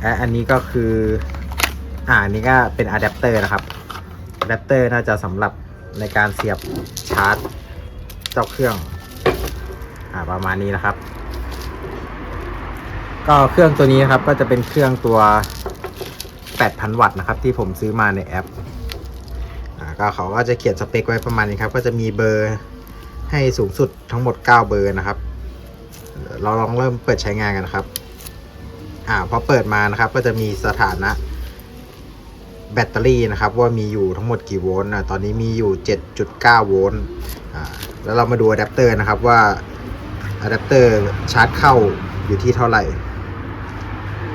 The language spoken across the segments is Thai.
และอันนี้ก็คือ อ่าอันนี้ก็เป็นอะแดปเตอร์นะครับอะแดปเตอร์น่าจะสำหรับในการเสียบชาร์จ เจ้าเครื่อง อ่าประมาณนี้นะครับ ก็เครื่องตัวนี้นะครับก็จะเป็นเครื่องตัว 8,000 วัตต์นะครับ ที่ผมซื้อมาในแอปอ่าก็เขาก็จะเขียนสเปคไว้ประมาณนี้ครับ ก็จะมีเบอร์ให้สูงสุดทั้งหมด 9 เบอร์นะครับเดี๋ยวเราลองเริ่มเปิดใช้งานกันนะครับ อ่าพอเปิดมานะครับ ก็จะมีสถานะแบตเตอรี่นะครับ ว่ามีอยู่ทั้งหมดกี่โวลต์อะตอนนี้มีอยู่ 7.9 โวลต์อ่าแล้วเรามาดูอะแดปเตอร์นะครับว่าอะแดปเตอร์ชาร์จเข้าอยู่ที่เท่าไหร่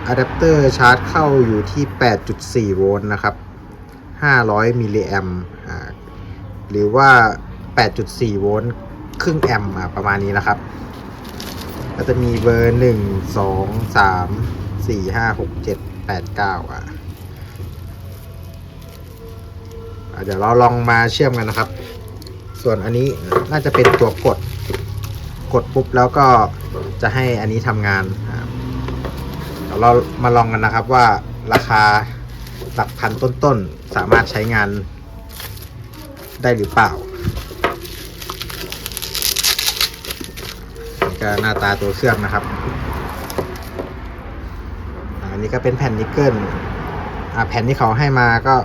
อะแดปเตอร์ชาร์จเข้าอยู่ที่ 8.4 โวลต์นะครับ 500 มิลลิแอมอ่าหรือว่า 8.4 โวลต์ครึ่งแอมป์ประมาณนี้นะครับ ก็จะมีเบอร์1 2 3 4 5 6 7 8 9อะอะเดี๋ยวเราลองมาเชื่อมกันนะครับ ส่วนอันนี้น่าจะเป็นตัวกด กดปุ๊บแล้วก็จะให้อันนี้ทำงานเดี๋ยวเรามาลองกันนะครับว่าราคาหลักพันต้นๆ สามารถใช้งานได้หรือเปล่า นี่ ก็หน้าตาตัวเครื่องนะครับ อันนี้ก็เป็นแผ่นนิกเกิลอ่าแผ่นที่เขาให้มาก็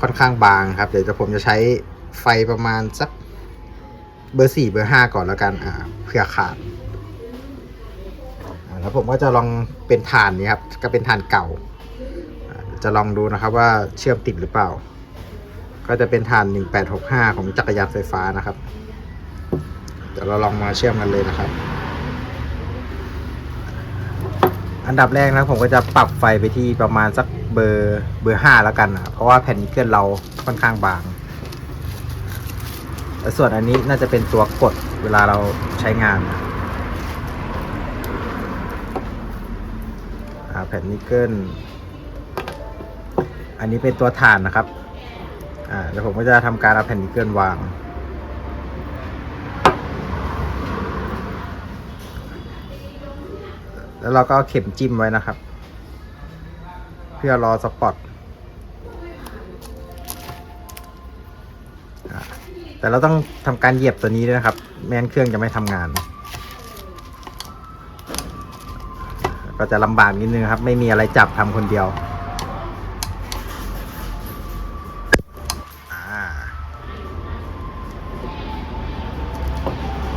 ค่อนข้างบางครับ เดี๋ยวจะผมจะใช้ไฟประมาณสักเบอร์สี่เบอร์ห้าก่อนแล้วกันอ่าเผื่อขาดอ่าแล้วผมก็จะลองเป็นฐานนี้ครับ ก็เป็นฐานเก่าอ่า จะลองดูนะครับว่าเชื่อมติดหรือเปล่า ก็จะเป็นฐาน 1865 ของจักรยานไฟฟ้านะครับ เดี๋ยวเราลองมาเชื่อมกันเลยนะครับ อันดับแรกนะผมก็จะปรับไฟไปที่ประมาณสักเบอร์เบอร์ห้าแล้วกันนะเพราะว่าแผ่นนิกเกิลเราค่อนข้างบางและส่วนอันนี้น่าจะเป็นตัวกดเวลาเราใช้งานนะแผ่นนิกเกิลอันนี้เป็นตัวฐานนะครับ อ่าเดี๋ยวผมก็จะทำการเอาแผ่นนิกเกิลวาง แล้วเราก็เอาเข็มจิ้มไว้นะครับ เพื่อรอสปอตแต่เราต้องทำการเหยียบตัวนี้ด้วยนะครับ ไม่งั้นเครื่องจะไม่ทำงาน ก็จะลำบากนิดนึงครับ ไม่มีอะไรจับทำคนเดียว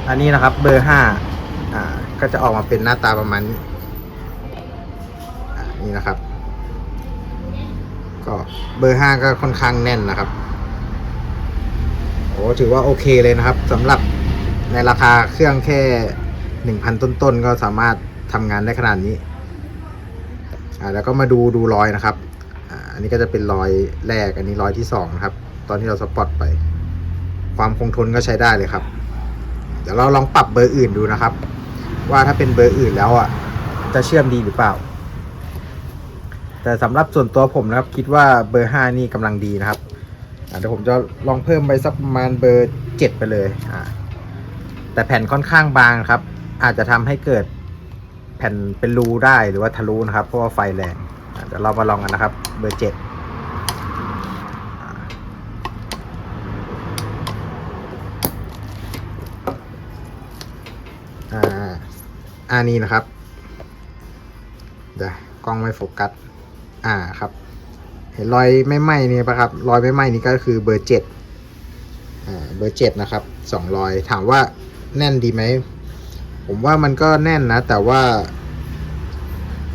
อันนี้นะครับเบอร์ห้าอ่า ก็จะออกมาเป็นหน้าตาประมาณนี้ นี่นะครับ ก็เบอร์ห้าก็ค่อนข้างแน่นนะครับโอ้ถือว่าโอเคเลยนะครับสำหรับในราคาเครื่องแค่หนึ่งพันต้นๆ ก็สามารถทำงานได้ขนาดนี้อ่าแล้วก็มาดูดูรอยนะครับอ่าอันนี้ก็จะเป็นรอยแรกอันนี้รอยที่สองนะครับ ตอนที่เราสปอตไป ความคงทนก็ใช้ได้เลยครับ เดี๋ยวเราลองปรับเบอร์อื่นดูนะครับ ว่าถ้าเป็นเบอร์อื่นแล้วอะจะเชื่อมดีหรือเปล่า แต่สำหรับส่วนตัวผมนะครับ คิดว่าเบอร์ห้านี่กำลังดีนะครับเดี๋ยวผมจะลองเพิ่มไปสักประมาณเบอร์เจ็ดไปเลยอ่าแต่แผ่นค่อนข้างบางครับ อาจจะทำให้เกิดแผ่นเป็นรูได้หรือว่าทะลุนะครับ เพราะว่าไฟแรงเดี๋ยวเรามาลองกันนะครับ เบอร์เจ็ดอ่าอันนี้นะครับ เดี๋ยวกล้องไม่โฟกัส อ่าครับ เห็นรอยไม่ไหม้นี่ปะครับ รอยไม่ไหม้นี่ก็คือเบอร์เจ็ดอ่าเบอร์เจ็ดนะครับสองรอยถามว่าแน่นดีไหม ผมว่ามันก็แน่นนะ แต่ว่า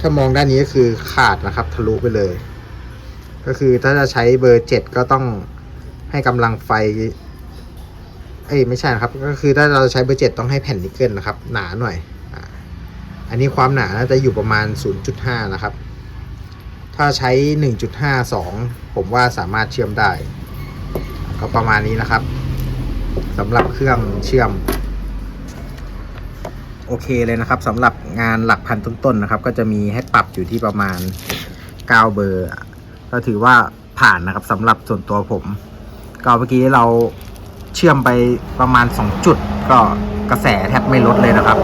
ถ้ามองด้านนี้ก็คือขาดนะครับ ทะลุไปเลย ก็คือถ้าจะใช้เบอร์เจ็ดก็ต้องให้กำลังไฟเอ้ยไม่ใช่นะครับ ก็คือถ้าเราใช้เบอร์เจ็ดต้องให้แผ่นนิกเกิลนะครับ หนาหน่อยอ่าอันนี้ความหนาน่าจะอยู่ประมาณ 0.5 นะครับ ถ้าใช้ 1.52 ผมว่าสามารถเชื่อมได้ ก็ประมาณนี้นะครับสำหรับเครื่องเชื่อม โอเคเลยนะครับสำหรับงานหลักพันต้นๆนะครับ ก็จะมีให้ปรับอยู่ที่ประมาณ 9 เบอร์ ก็ถือว่าผ่านนะครับสำหรับส่วนตัวผม ก็เมื่อกี้เราเชื่อมไปประมาณ 2 จุด ก็กระแสแทบไม่ลดเลยนะครับ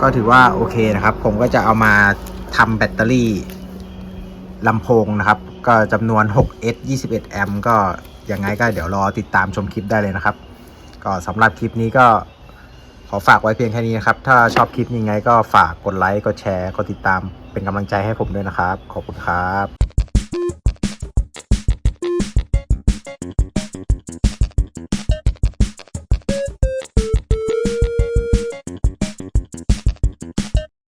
ก็ถือว่าโอเคนะครับ ผมก็จะเอามาทำแบตเตอรี่ ลำโพงนะครับ ก็จำนวน 6S 21แอมป์ก็ยังไงก็เดี๋ยวรอติดตามชมคลิปได้เลยนะครับ ก็สำหรับคลิปนี้ก็ขอฝากไว้เพียงแค่นี้นะครับ ถ้าชอบคลิปยังไงก็ฝากกดไลค์ กดแชร์ กดติดตามเป็นกำลังใจให้ผมด้วยนะครับ ขอบคุณครับ